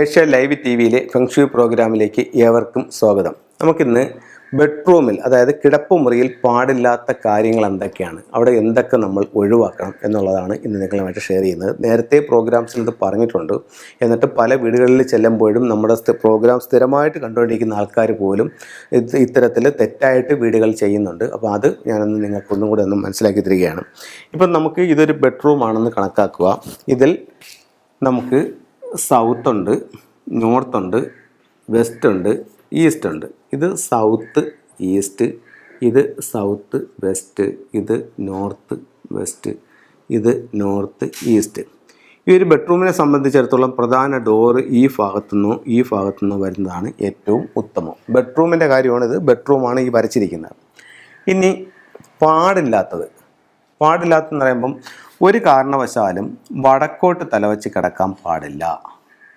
Asia live T വിയിലെ feng shui പ്രോഗ്രാമിലേക്ക് ഏവർക്കും സ്വാഗതം. നമുക്കിന്ന് ബെഡ്റൂമിൽ അതായത് കിടപ്പുമുറിയിൽ പാടില്ലാത്ത കാര്യങ്ങൾ എന്തൊക്കെയാണ് അവിടെ എന്തൊക്കെ നമ്മൾ ഒഴിവാക്കണം എന്നുള്ളതാണ് ഇന്ന് നിങ്ങളുമായിട്ട് ഷെയർ ചെയ്യുന്നത്. നേരത്തെ പ്രോഗ്രാംസിൽ ഇത് പറഞ്ഞിട്ടുണ്ട്. എന്നിട്ട് പല വീടുകളിൽ ചെല്ലുമ്പോഴും നമ്മുടെ പ്രോഗ്രാം സ്ഥിരമായിട്ട് കണ്ടുകൊണ്ടിരിക്കുന്ന ആൾക്കാർ പോലും ഇത് ഇത്തരത്തിൽ തെറ്റായിട്ട് വീടുകൾ ചെയ്യുന്നുണ്ട്. അപ്പോൾ അത് ഞാനൊന്ന് നിങ്ങൾക്കൊന്നും കൂടെ ഒന്ന് മനസ്സിലാക്കി തരികയാണ്. ഇപ്പം നമുക്ക് ഇതൊരു ബെഡ്റൂം ആണെന്ന് കണക്കാക്കുക. ഇതിൽ നമുക്ക് സൗത്ത് ഉണ്ട് നോർത്ത് ഉണ്ട് വെസ്റ്റ് ഉണ്ട് ഈസ്റ്റ് ഉണ്ട്. ഇത് സൗത്ത് ഈസ്റ്റ് ഇത് സൗത്ത് വെസ്റ്റ് ഇത് നോർത്ത് വെസ്റ്റ് ഇത് നോർത്ത് ഈസ്റ്റ് ഈ ഒരു ബെഡ്റൂമിനെ സംബന്ധിച്ചിടത്തോളം പ്രധാന ഡോറ് ഈ ഭാഗത്തുനിന്നോ ഈ ഭാഗത്തുനിന്നോ വരുന്നതാണ് ഏറ്റവും ഉത്തമം. ബെഡ്റൂമിന്റെ കാര്യമാണ് ഇത് ബെഡ്റൂമാണ് ഈ വരച്ചിരിക്കുന്നത്. ഇനി പാടില്ലാത്തത്. പാടില്ലാത്തെന്ന് പറയുമ്പം ഒരു കാരണവശാലും വടക്കോട്ട് തലവച്ച് കിടക്കാൻ പാടില്ല.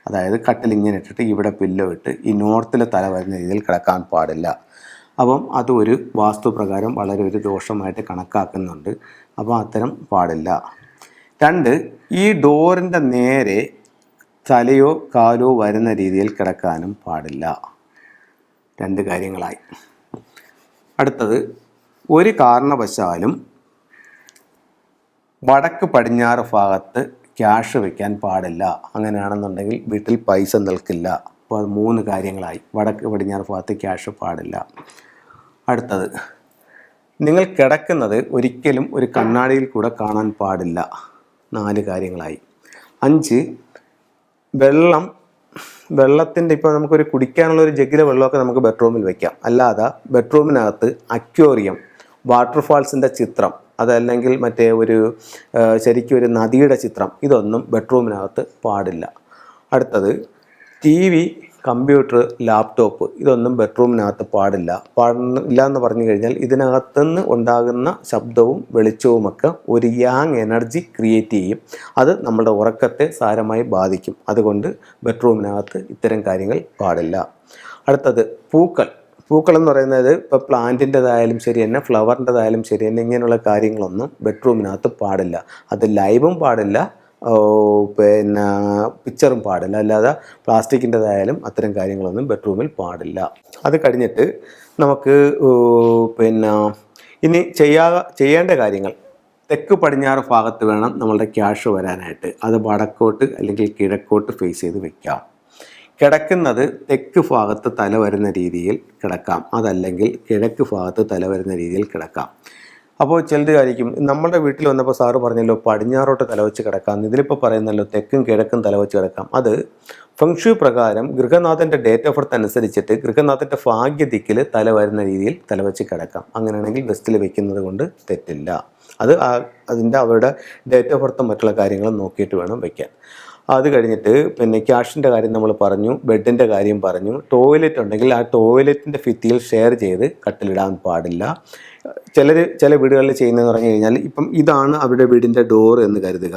അതായത് കട്ടിൽ ഇങ്ങനെ ഇട്ടിട്ട് ഇവിടെ പില്ലോ ഇട്ട് ഈ നോർത്തിൽ തല വരുന്ന രീതിയിൽ കിടക്കാൻ പാടില്ല. അപ്പം അതൊരു വാസ്തുപ്രകാരം വളരെ ഒരു ദോഷമായിട്ട് കണക്കാക്കുന്നുണ്ട്. അപ്പോൾ അത്തരം പാടില്ല. രണ്ട് ഈ ഡോറിന്റെ നേരെ തലയോ കാലോ വരുന്ന രീതിയിൽ കിടക്കാനും പാടില്ല. രണ്ട് കാര്യങ്ങളായി. അടുത്തത് ഒരു കാരണവശാലും വടക്ക് പടിഞ്ഞാറ് ഭാഗത്ത് ക്യാഷ് വെക്കാൻ പാടില്ല. അങ്ങനെയാണെന്നുണ്ടെങ്കിൽ വീട്ടിൽ പൈസ നിൽക്കില്ല. അപ്പോൾ അത് മൂന്ന് കാര്യങ്ങളായി. വടക്ക് പടിഞ്ഞാറ് ഭാഗത്ത് ക്യാഷ് പാടില്ല. അടുത്തത് നിങ്ങൾ കിടക്കുന്നത് ഒരിക്കലും ഒരു കണ്ണാടിയിൽ കൂടെ കാണാൻ പാടില്ല. നാല് കാര്യങ്ങളായി. അഞ്ച് വെള്ളം വെള്ളത്തിന്റെ ഇപ്പോൾ നമുക്കൊരു കുടിക്കാനുള്ള ഒരു ജഗ്ഗിലെ വെള്ളമൊക്കെ നമുക്ക് ബെഡ്റൂമിൽ വെക്കാം. അല്ലാതെ ബെഡ്റൂമിനകത്ത് അക്വേറിയം വാട്ടർഫാൾസിന്റെ ചിത്രം അതല്ലെങ്കിൽ മറ്റേ ഒരു ശരിക്കും ഒരു നദിയുടെ ചിത്രം. ഇതൊന്നും ബെഡ്റൂമിനകത്ത് പാടില്ല. അടുത്തത് ടി വി കമ്പ്യൂട്ടർ ലാപ്ടോപ്പ് ഇതൊന്നും ബെഡ്റൂമിനകത്ത് പാടില്ല. പാടില്ല എന്ന് പറഞ്ഞു കഴിഞ്ഞാൽ ഇതിനകത്തുനിന്ന് ഉണ്ടാകുന്ന ശബ്ദവും വെളിച്ചവുമൊക്കെ ഒരു യാങ് എനർജി ക്രിയേറ്റ് ചെയ്യും. അത് നമ്മുടെ ഉറക്കത്തെ സാരമായി ബാധിക്കും. അതുകൊണ്ട് ബെഡ്റൂമിനകത്ത് ഇത്തരം കാര്യങ്ങൾ പാടില്ല. അടുത്തത് പൂക്കൾ. പൂക്കൾ എന്ന് പറയുന്നത് ഇപ്പോൾ പ്ലാന്റിന്റെതായാലും ശരി തന്നെ ഫ്ലവറിന്റെതായാലും ശരി തന്നെ ഇങ്ങനെയുള്ള കാര്യങ്ങളൊന്നും ബെഡ്റൂമിനകത്ത് പാടില്ല. അത് ലൈവും പാടില്ല. പിന്നെ പിക്ചറും പാടില്ല. അല്ലാതെ പ്ലാസ്റ്റിക്കിന്റെതായാലും അത്തരം കാര്യങ്ങളൊന്നും ബെഡ്റൂമിൽ പാടില്ല. അത് കഴിഞ്ഞിട്ട് നമുക്ക് പിന്നെ ഇനി ചെയ്യാ ചെയ്യേണ്ട കാര്യങ്ങൾ. തെക്ക് പടിഞ്ഞാറ് ഭാഗത്ത് വേണം നമ്മളുടെ ക്യാഷ് വരാനായിട്ട്. അത് വടക്കോട്ട് അല്ലെങ്കിൽ കിഴക്കോട്ട് ഫേസ് ചെയ്ത് വെക്കാം. കിടക്കുന്നത് തെക്ക് ഭാഗത്ത് തല വരുന്ന രീതിയിൽ കിടക്കാം. അതല്ലെങ്കിൽ കിഴക്ക് ഭാഗത്ത് തല വരുന്ന രീതിയിൽ കിടക്കാം. അപ്പോൾ ചിലത് കാര്യം നമ്മുടെ വീട്ടിൽ വന്നപ്പോൾ സാറ് പറഞ്ഞല്ലോ പടിഞ്ഞാറോട്ട് തലവെച്ച് കിടക്കാം. ഇതിലിപ്പോൾ പറയുന്നല്ലോ തെക്കും കിഴക്കും തലവെച്ച് കിടക്കാം. അത് ഫംഗ്ഷു പ്രകാരം ഗൃഹനാഥന്റെ ഡേറ്റ് ഓഫ് ബർത്ത് അനുസരിച്ചിട്ട് ഗൃഹനാഥന്റെ ഭാഗ്യദിക്കിൽ തല വരുന്ന രീതിയിൽ തലവെച്ച് കിടക്കാം. അങ്ങനെയാണെങ്കിൽ വെസ്റ്റിൽ വെക്കുന്നത് കൊണ്ട് തെറ്റില്ല. അത് അതിന്റെ അവരുടെ ഡേറ്റ് ഓഫ് ബർത്തും മറ്റുള്ള കാര്യങ്ങളും നോക്കിയിട്ട് വേണം വെക്കാൻ. അത് കഴിഞ്ഞിട്ട് പിന്നെ ക്യാഷിന്റെ കാര്യം നമ്മൾ പറഞ്ഞു ബെഡിന്റെ കാര്യം പറഞ്ഞു. ടോയ്ലറ്റ് ഉണ്ടെങ്കിൽ ആ ടോയ്ലറ്റിന്റെ ഫിത്തിയിൽ ഷെയർ ചെയ്ത് കട്ടിലിടാൻ പാടില്ല. ചിലർ ചില വീടുകളിൽ ചെയ്യുന്നതെന്ന് പറഞ്ഞു കഴിഞ്ഞാൽ ഇപ്പം ഇതാണ് അവരുടെ വീടിന്റെ ഡോർ എന്ന് കരുതുക.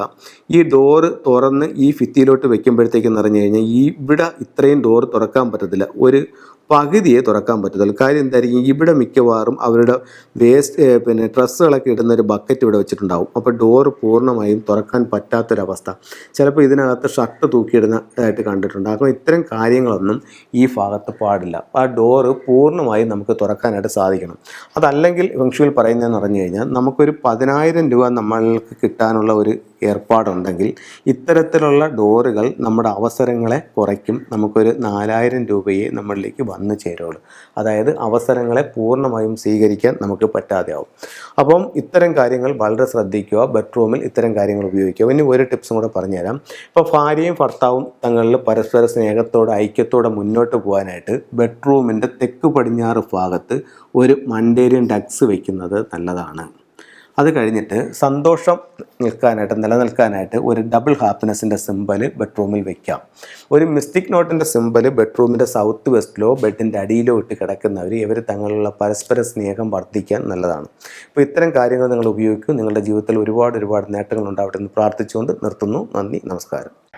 ഈ ഡോറ് തുറന്ന് ഈ ഫിത്തിയിലോട്ട് വെക്കുമ്പോഴത്തേക്കെന്ന് പറഞ്ഞു കഴിഞ്ഞാൽ ഇവിടെ ഇത്രയും ഡോർ തുറക്കാൻ പറ്റത്തില്ല. ഒരു പകുതിയെ തുറക്കാൻ പറ്റത്തുള്ളൂ. കാര്യം എന്തായിരിക്കും? ഇവിടെ മിക്കവാറും അവരുടെ വേസ്റ്റ് പിന്നെ ഡ്രസ്സുകളൊക്കെ ഇടുന്ന ഒരു ബക്കറ്റ് ഇവിടെ വെച്ചിട്ടുണ്ടാവും. അപ്പോൾ ഡോറ് പൂർണമായും തുറക്കാൻ പറ്റാത്തൊരവസ്ഥ. ചിലപ്പോൾ ഇതിനകത്ത് ഷർട്ട് തൂക്കിയിടുന്ന ആയിട്ട് കണ്ടിട്ടുണ്ട്. അപ്പോൾ ഇത്തരം കാര്യങ്ങളൊന്നും ഈ ഭാഗത്ത് പാടില്ല. ആ ഡോറ് പൂർണമായും നമുക്ക് തുറക്കാനായിട്ട് സാധിക്കണം. അതല്ലെങ്കിൽ ഫംഗ്ഷനിൽ പറയുന്നതെന്ന് പറഞ്ഞു കഴിഞ്ഞാൽ നമുക്കൊരു പതിനായിരം രൂപ നമ്മൾക്ക് കിട്ടാനുള്ള ഒരു ഏർപ്പാടുണ്ടെങ്കിൽ ഇത്തരത്തിലുള്ള ഡോറുകൾ നമ്മുടെ അവസരങ്ങളെ കുറയ്ക്കും. നമുക്കൊരു നാലായിരം രൂപയെ നമ്മളിലേക്ക് വന്നു ചേരുള്ളൂ. അതായത് അവസരങ്ങളെ പൂർണമായും സ്വീകരിക്കാൻ നമുക്ക് പറ്റാതെയാവും. അപ്പം ഇത്തരം കാര്യങ്ങൾ വളരെ ശ്രദ്ധിക്കുക. ബെഡ്റൂമിൽ ഇത്തരം കാര്യങ്ങൾ ഉപയോഗിക്കുക. ഇനി ഒരു ടിപ്സും കൂടെ പറഞ്ഞുതരാം. ഇപ്പോൾ ഭാര്യയും ഭർത്താവും തങ്ങളിൽ പരസ്പര സ്നേഹത്തോടെ ഐക്യത്തോടെ മുന്നോട്ട് പോകാനായിട്ട് ബെഡ്റൂമിന്റെ തെക്ക് പടിഞ്ഞാറ് ഭാഗത്ത് ഒരു മണ്ടേരിയൻ ഡക്സ് വയ്ക്കുന്നത് നല്ലതാണ്. അത് കഴിഞ്ഞിട്ട് സന്തോഷം നിൽക്കാനായിട്ട് നിലനിൽക്കാനായിട്ട് ഒരു ഡബിൾ ഹാപ്പിനെസ്സിന്റെ സിമ്പൽ ബെഡ്റൂമിൽ വെക്കാം. ഒരു മിസ്റ്റിക് നോട്ടിന്റെ സിമ്പൽ ബെഡ്റൂമിന്റെ സൗത്ത് വെസ്റ്റിലോ ബെഡിന്റെ അടിയിലോ ഇട്ട് കിടക്കുന്നവർ ഇവർ തങ്ങളുള്ള പരസ്പര സ്നേഹം വർദ്ധിക്കാൻ നല്ലതാണ്. അപ്പോൾ ഇത്തരം കാര്യങ്ങൾ നിങ്ങൾ ഉപയോഗിക്കും. നിങ്ങളുടെ ജീവിതത്തിൽ ഒരുപാട് ഒരുപാട് നേട്ടങ്ങളുണ്ടാവട്ടെ എന്ന് പ്രാർത്ഥിച്ചുകൊണ്ട് നിർത്തുന്നു. നന്ദി. നമസ്കാരം.